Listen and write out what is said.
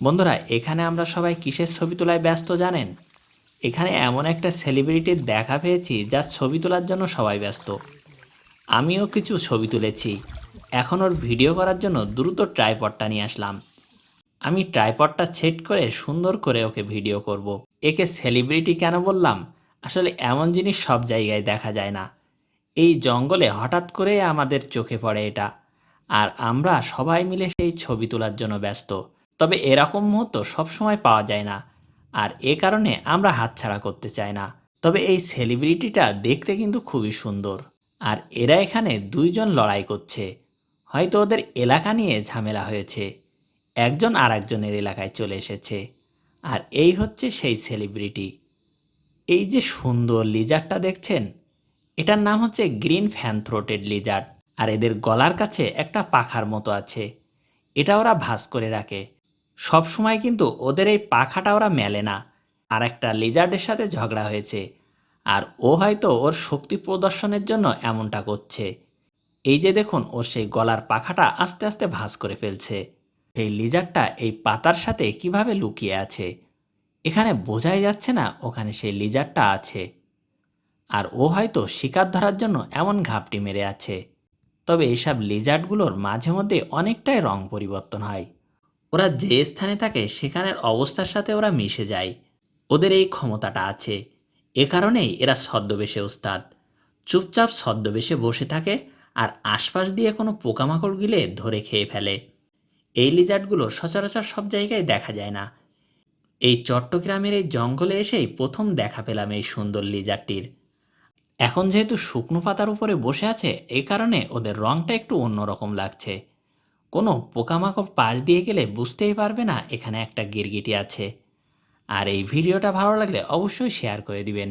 বন্ধুরা, এখানে আমরা সবাই কিসের ছবি তোলায় ব্যস্ত জানেন? এখানে এমন একটা সেলিব্রিটির দেখা পেয়েছি যার ছবি তোলার জন্য সবাই ব্যস্ত। আমিও কিছু ছবি তুলেছি। এখন ওর ভিডিও করার জন্য দ্রুত ট্রাইপডটা নিয়ে আসলাম। আমি ট্রাইপডটা সেট করে সুন্দর করে ওকে ভিডিও করব। একে সেলিব্রিটি কেন বললাম? আসলে এমন জিনিস সব জায়গায় দেখা যায় না। এই জঙ্গলে হঠাৎ করে আমাদের চোখে পড়ে এটা। আর আমরা সবাই মিলে সেই ছবি তোলার জন্য ব্যস্ত। তবে এরকম মুহূর্ত সবসময় পাওয়া যায় না। আর এ কারণে আমরা হাতছাড়া করতে চাই না। তবে এই সেলিব্রিটিটা দেখতে কিন্তু খুবই সুন্দর। আর এরা এখানে দুইজন লড়াই করছে। হয়তো ওদের এলাকা নিয়ে ঝামেলা হয়েছে। একজন আর একজনের এলাকায় চলে এসেছে। আর এই হচ্ছে সেই সেলিব্রিটি। এই যে সুন্দর লিজারটা দেখছেন? এটার নাম হচ্ছে গ্রিন ফ্যান থ্রোটেড লিজার্ড আর এদের গলার কাছে একটা পাখার মতো আছে। এটা ওরা ভাঁজ করে রাখে। সব সময় কিন্তু ওদের এই পাখাটা ওরা মেলে না। আর একটা লিজার্ডের সাথে ঝগড়া হয়েছে। আর ও হয়তো ওর শক্তি প্রদর্শনের জন্য এমনটা করছে। এই যে দেখুন ওর সেই গলার পাখাটা আস্তে আস্তে ভাঁজ করে ফেলছে। সেই লিজারটা এই পাতার সাথে কীভাবে লুকিয়ে আছে? এখানে বোঝাই যাচ্ছে না ওখানে সেই লিজারটা আছে। আর ও হয়তো শিকার ধরার জন্য এমন ঘাপটি মেরে আছে। তবে এসব লিজার্ডগুলোর মাঝে মধ্যে অনেকটাই রং পরিবর্তন হয়। ওরা যে স্থানে থাকে সেখানের অবস্থার সাথে ওরা মিশে যায়। ওদের এই ক্ষমতাটা আছে। এ কারণেই এরা ছদ্মবেশে ওস্তাদ। চুপচাপ ছদ্মবেশে বসে থাকে আর আশপাশ দিয়ে কোনো পোকামাকড় গিলে ধরে খেয়ে ফেলে। এই লিজার্ডগুলো সচরাচর সব জায়গায় দেখা যায় না। এই চট্টগ্রামের এই জঙ্গলে এসেই প্রথম দেখা পেলাম এই সুন্দর লিজারটির এখন যেহেতু শুকনো পাতার উপরে বসে আছে এই কারণে ওদের রংটা একটু অন্যরকম লাগছে। কোনো পোকামাকড় পাশ দিয়ে গেলে বুঝতেই পারবে না এখানে একটা গিরগিটি আছে। আর এই ভিডিওটা ভালো লাগলে অবশ্যই শেয়ার করে দিবেন।